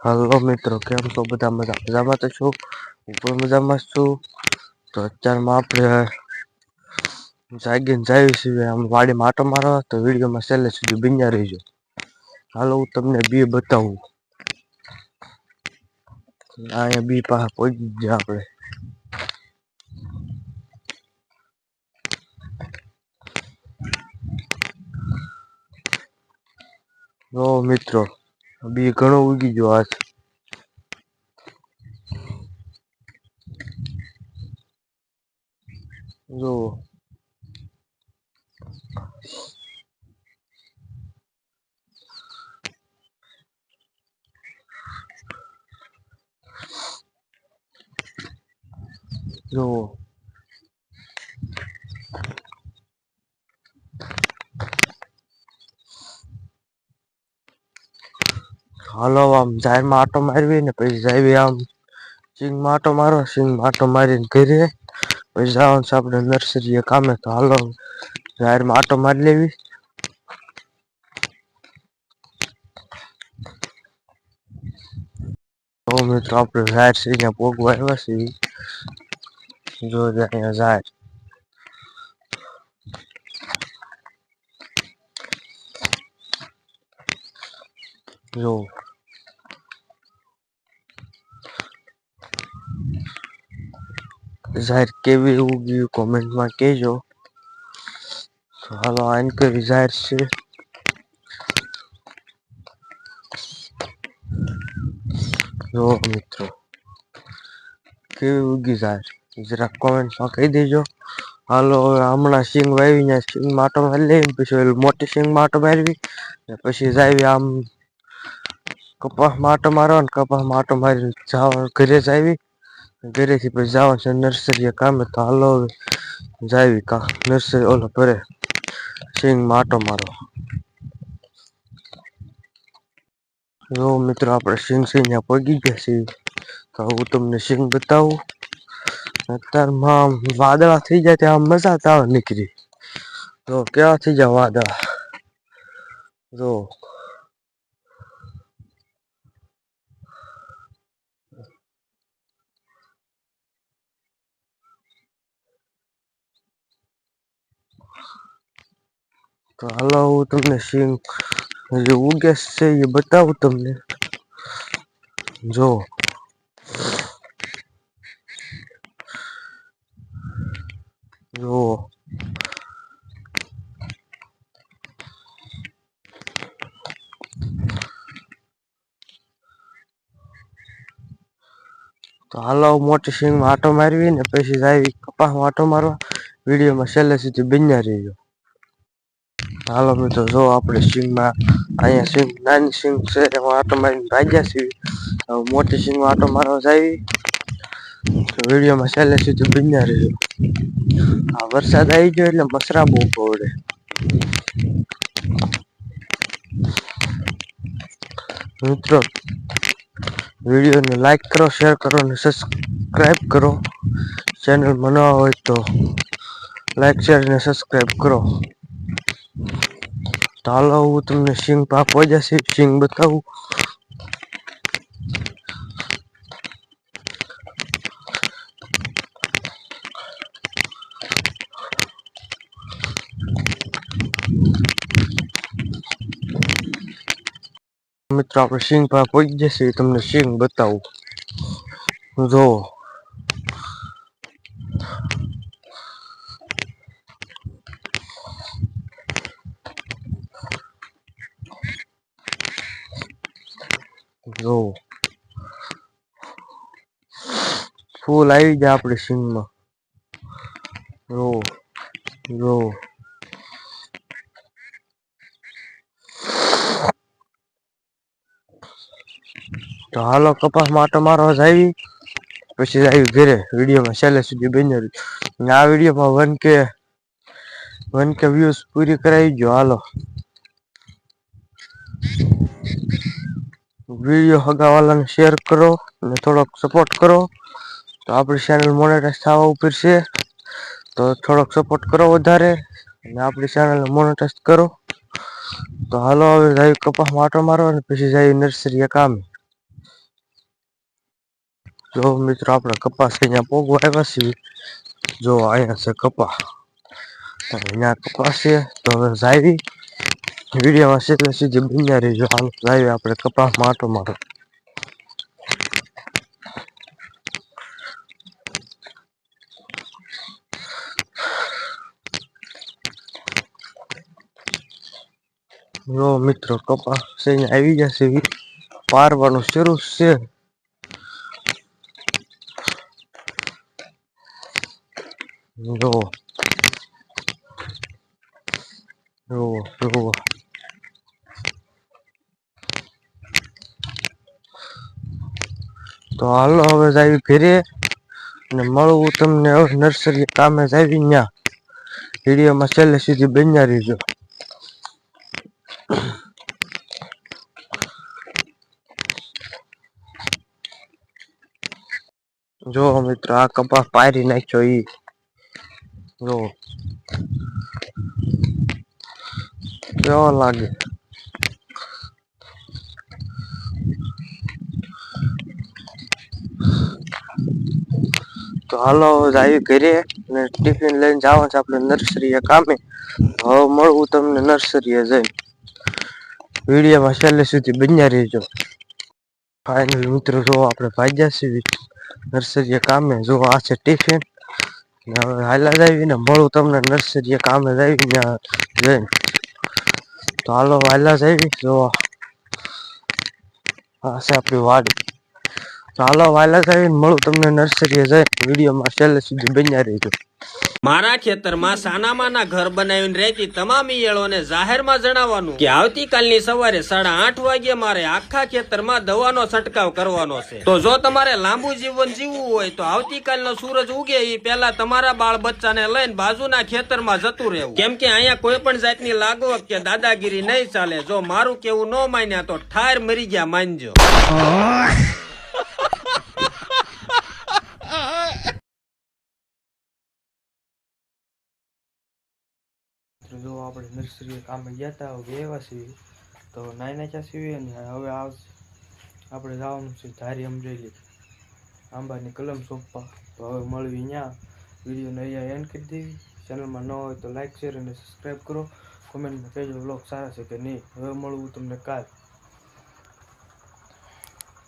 Hello મિત્રો, કેમ છો? બધા મજા, મજામાં તો છું? હું પણ મજામાં છું. તો અત્યારમાં આપણે જાગીને જાય છીએ આમ વાડી માટો મારો તો વિડીયોમાં છેલ્લે સુધી બિન્યા રહીજો. હાલો, હું તમને બી બતાવું. અહીંયા બી પાસે પહોંચી ગયા આપણે. જો મિત્રો બી ઘણો ઉગી ગયો આજ જો જો હાલો, આમ જાહેરમાં આટો મારવી ને પછી જાય આમ. સિંગ આટો મારવા સિંગ આટો મારીને ઘરે. પછી જવાનું છે આપણે નર્સરીએ કામે. તો હાલો જાહેરમાં આટો મારી લેવી. તો મિત્રો, આપણે જાહેર અહીંયા પોગવા આવ્યા છીએ. જો અહીંયા જાહેર. જો. જાહેર કેવી ઉગી કોમેન્ટમાં કહેજો. હાલો આન કરી જાહેર છે. જો મિત્રો, કેવી ઉગી જાહેર? જરા કોમેન્ટમાં કહી દેજો. હાલો હમણાં સિંગ વાવીને સિંગ માટો મારી પછી મોટી સિંગ માટો મારવી, ને પછી જાવી આમ કપાસ માટો મારવા ને કપાસ માટો મારી જાવ ઘરે જ આવી ઘરેથી પછી જવાનું છે નર્સરીએ કામે તો હાલો જાવી કા નર્સરી ઓલો ભરે સિંગ માટો મારો જો મિત્રો આપણે સિંગ સિંગ પગી ગયા છીએ તો હું તમને સિંગ બતાવું અત્યારમાં વાદળા થઈ જાય ત્યાં મજા આવે નીકળી તો કેવા થઈ જાય વાદળા જો તો હાલો હું તમને સિંગ જે ઉગે છે એ બતાવું તમને જો જો તો હાલો મોટી સિંગમાં આટો મારવી ને પછી જાય કપાસમાં આટો મારવા. વિડીયોમાં છેલ્લે સુધી બન્યા રહીજો. હાલો મિત્રો, જો આપણે સિંગમાં અહીંયા સિંગ નાની સિંગ છે, એમાં આટો મારીને ભાગ્યા છીએ. મોટી સિંગમાં આટો મારવા તો વિડીયોમાં છેલ્લે સુધી બીજા રહ્યો આ વરસાદ આવી ગયો એટલે મસરા બહુ પવડે મિત્રો, વિડીયોને લાઈક કરો શેર કરો અને સબસ્ક્રાઈબ કરો. ચેનલ બનાવવા હોય તો લાઈક શેર અને સબસ્ક્રાઈબ કરો. તો હાલો હું તમને સિંગ પાક જશે સિંગ બતાવું મિત્રો આપણે સિંગ પાક પહોંચી જશે તમને સિંગ બતાવું જો જો. ફૂલ આવી જાય આપણે સિંગમાં રો જો. તો હાલો, કપાસ માટો મારવા જાવી. પછી આવી ઘરે વિડીયોમાં છેલ્લે સુધી બન્યો રહ્યું. આ વિડીયોમાં વન કે વન કે વ્યૂઝ પૂરી કરાવી ગયો હાલો. વીડિયો હગાવાલાને શેર કરો અને થોડોક સપોર્ટ કરો. તો આપણી ચેનલ મોનેટાઈઝ થવા ઉપર તો થોડોક સપોર્ટ કરો વધારે અને આપણી ચેનલ મોનેટાઈઝ કરો. તો હાલો, હવે જાય કપાસ માટો મારો અને પછી જાય નર્સરીએ કામે. જો મિત્રો, આપણે કપાસ અહીંયા પોગવા આવ્યા છીએ. જો અહીંયા છે કપા અહીંયા કપાસ છે. તો હવે જાવી વિડીયોમાં સીધે સીધી બન્યા રહીજો. હાલ લાવી આપણે કપાસ માટો મારો જો મિત્રો, કપાસ છે આવી જશે પારવાનું શરૂ છે. જો. જો જો. તો હાલો, હવે જાવી ઘરે અને મળવું તમને હવે નર્સરી કામે જાવી ન્યા. વિડીયોમાં છેલ્લે સુધી બન્યા રહીજો. જો મિત્રો, આ કપાસ પારી નાખ્યો ઈ. જો. કેવો લાગે? તો હાલો આવી ઘરે અને ટિફિન લઈને જવાનું છે આપણે નર્સરીએ કામે. હવે મળવું તમને નર્સરીએ જઈને. વિડીયોમાં છેલ્લે સુધી બન્યા રહેજો. ફાઇનલ મિત્રો, જો આપણે ભાગ્યા છીએ નર્સરીએ કામે, જો આ છે ટિફિન. હવે હાલા જાવીને મળું તમને નર્સરીએ કામે જાવી ત્યાં જઈને. તો હાલો, હાલા જાવી જો આ છે આપણી વાડી. હાલો, વાલા સાહેબ, મળું તમને નર્સરીએ જઈને વિડીયોમાં છેલ્લે સુધી બન્યા રહેજો. મારા ખેતરમાં સાનામાના ઘર બનાવીને રહેતી તમામ ઈયળોને જાહેરમાં જણાવવાનું કે આવતીકાલની સવારે સાડા આઠ વાગે મારે આખા ખેતરમાં દવાનો છંટકાવ કરવાનો છે. તો જો તમારે લાંબુ જીવન જીવવું હોય તો આવતીકાલનો સૂરજ ઉગે એ પહેલા તમારા બાળ બચ્ચાને લઈને બાજુના ખેતરમાં જતું રહેવું. કેમ કે અહીંયા કોઈ પણ જાતની લાગવક કે દાદાગીરી નહીં ચાલે. જો મારું કેવું ન માન્યા તો ઠાર મરી ગયા, માનજો તો નર્સરી કામે ગયા હતા હવે એવા સીવી તો નાઈ નાખ્યા છીએ ને હવે આવ આપણે જવાનું છે ધારી અમરેલી. આંબાની કલમ સોંપવા. તો હવે મળવી અહીંયા વિડીયોને અહીંયા એન્ડ કરી દેવી. ચેનલમાં ન હોય તો લાઇક શેર અને સબસ્ક્રાઈબ કરો. કોમેન્ટમાં કહેજો વ્લોગ સારા છે કે નહીં? હવે મળવું તમને કાલ.